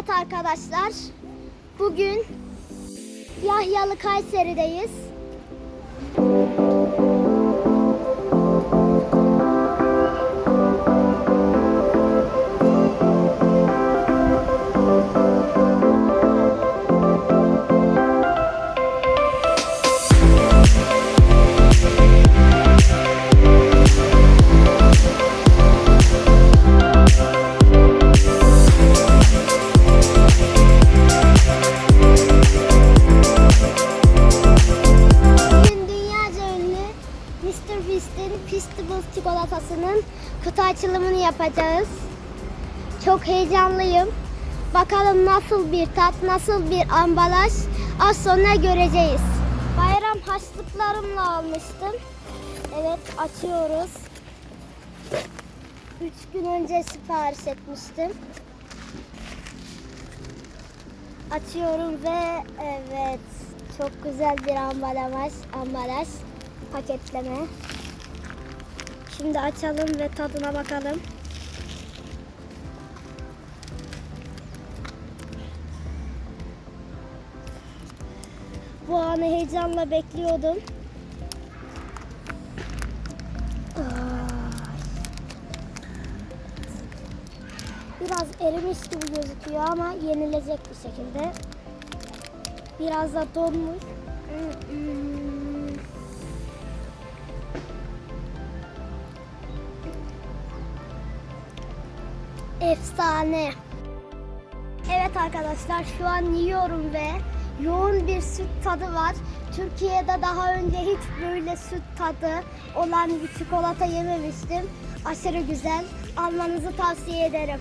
Evet arkadaşlar. Bugün Yahyalı Kayseri'deyiz. Çikolatasının kutu açılımını yapacağız. Çok heyecanlıyım. Bakalım nasıl bir tat, nasıl bir ambalaj az sonra göreceğiz. Bayram haşlıklarımla almıştım. Evet açıyoruz. 3 gün önce sipariş etmiştim. Açıyorum ve evet çok güzel bir ambalaj, ambalaj paketleme. Şimdi açalım ve tadına bakalım. Bu anı heyecanla bekliyordum. Biraz erimiş gibi gözüküyor ama yenilecek bir şekilde. Biraz da donmuş. Efsane. Evet arkadaşlar şu an yiyorum ve yoğun bir süt tadı var. Türkiye'de daha önce hiç böyle süt tadı olan bir çikolata yememiştim. Aşırı güzel. Almanızı tavsiye ederim.